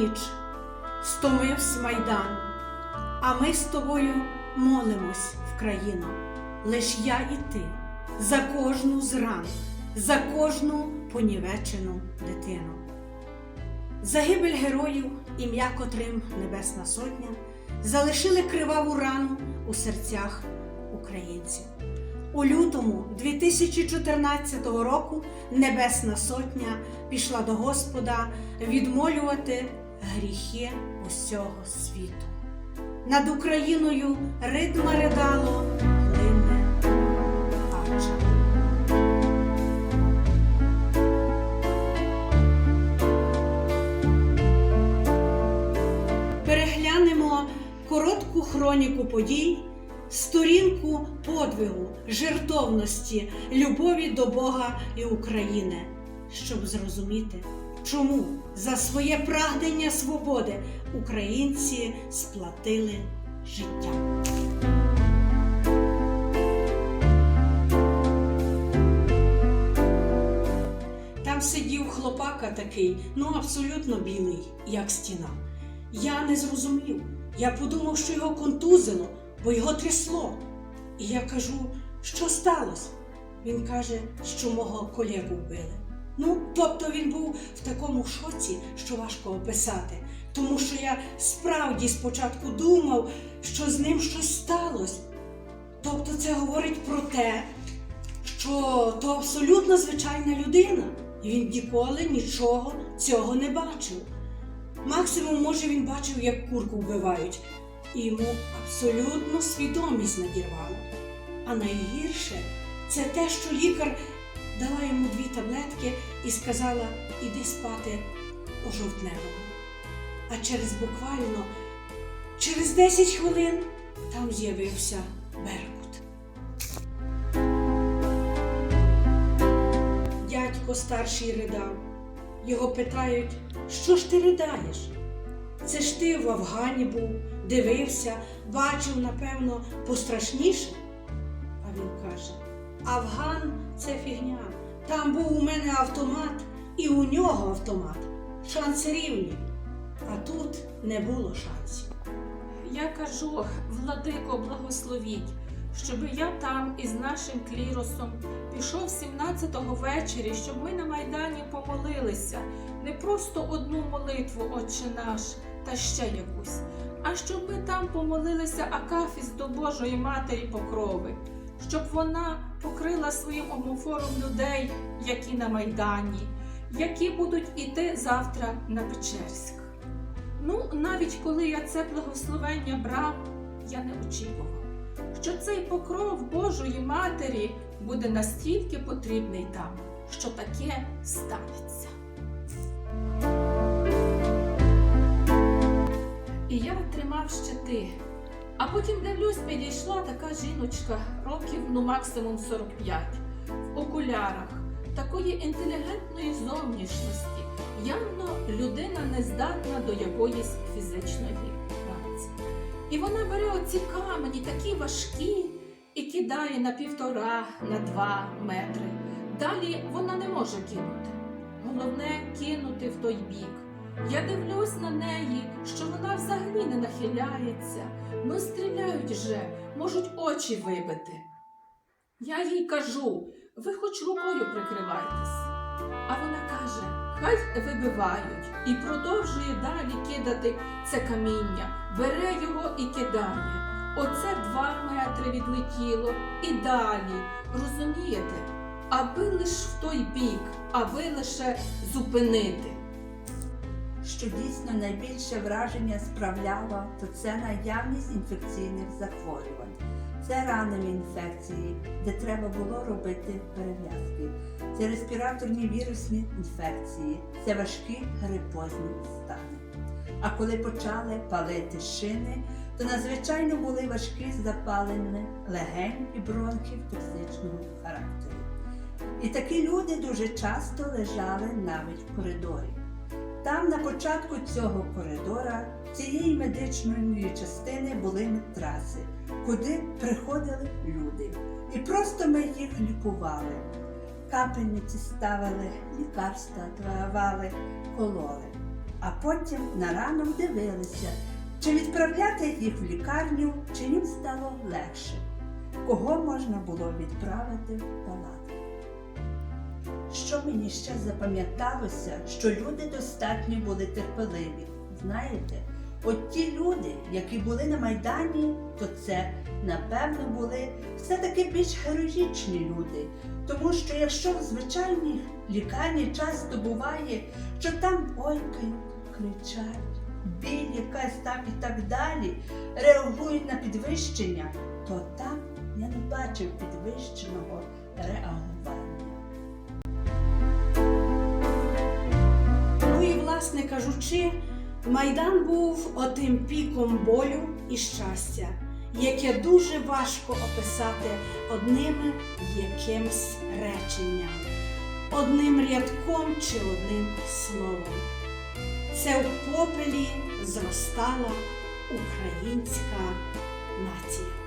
ніч, стомився майдан, а ми з тобою молимось в країну, лиш я і ти за кожну з ран, за кожну понівечену дитину. Загибель героїв, ім'я котрим Небесна Сотня, залишили криваву рану у серцях українців. У лютому 2014 року Небесна Сотня пішла до Господа відмолювати гріхи усього світу. Над Україною ридма ридало, глине плаче. Переглянемо коротку хроніку подій, сторінку подвигу, жертовності, любові до Бога і України, щоб зрозуміти, чому за своє прагнення свободи українці сплатили життя. Там сидів хлопака такий, ну абсолютно білий, як стіна. Я не зрозумів. Я подумав, що його контузило, бо його трясло. І я кажу, що сталося? Він каже, що мого колегу вбили. Ну, тобто він був в такому шоці, що важко описати. Тому що я справді спочатку думав, що з ним щось сталося. Тобто це говорить про те, що то абсолютно звичайна людина, і він ніколи нічого цього не бачив. Максимум, може, він бачив, як курку вбивають, і йому абсолютно свідомість надірвала. А найгірше це те, що лікар дала йому дві таблетки і сказала: іди спати у жовтневому. А через буквально через 10 хвилин там з'явився Беркут. Дядько старший ридав. Його питають, що ж ти ридаєш? Це ж ти в Афгані був, дивився, бачив, напевно, пострашніше. А він каже: Афган це фігня. Там був у мене автомат, і у нього автомат. Шанси рівні. А тут не було шансів. Я кажу, владико, благословіть, щоб я там із нашим кліросом пішов 17-го ввечері, щоб ми на Майдані помолилися. Не просто одну молитву, Отче наш, та ще якусь, а щоб ми там помолилися Акафіс до Божої Матері Покрови, щоб вона покрила своїм омофором людей, які на Майдані, які будуть іти завтра на Печерськ. Ну, навіть коли я це благословення брав, я не очікував, що цей покров Божої Матері буде настільки потрібний там, що таке станеться. І я тримав щити. А потім дивлюсь, підійшла така жіночка, років ну максимум 45, в окулярах, такої інтелігентної зовнішності. Явно людина не здатна до якоїсь фізичної праці. І вона бере оці камені, такі важкі, і кидає на півтора, на два метри. Далі вона не може кинути. Головне кинути в той бік. Я дивлюсь на неї, що вона взагалі не нахиляється. Ну, стріляють же, можуть очі вибити. Я їй кажу, ви хоч рукою прикривайтесь. А вона каже, хай вибивають, і продовжує далі кидати це каміння, бере його і кидає. Оце два метри відлетіло і далі. Розумієте? Аби лиш в той бік, аби лише зупинити. Що дійсно найбільше враження справляла, то це наявність інфекційних захворювань. Це раневі інфекції, де треба було робити перев'язки. Це респіраторні вірусні інфекції, це важкі грипозні стани. А коли почали палити шини, то надзвичайно були важкі запалення легень і бронхів токсичного характеру. І такі люди дуже часто лежали навіть в коридорі. Там на початку цього коридора, цієї медичної частини були матраси, куди приходили люди. І просто ми їх лікували. Капельниці ставили, лікарства давали, кололи. а потім на ранок дивилися, чи відправляти їх в лікарню, чи їм стало легше. Кого можна було відправити в палату? Що мені ще запам'яталося, що люди достатньо були терпеливі. Знаєте, от ті люди, які були на Майдані, то це, напевно, були все-таки більш героїчні люди. Тому що якщо в звичайній лікарні часто буває, що там ойкають, кричать, біль якась там і так далі, реагують на підвищення, то там я не бачив підвищеного реагування. Власне кажучи, Майдан був отим піком болю і щастя, яке дуже важко описати одним якимсь реченням, одним рядком чи одним словом. Це в попелі зростала українська нація.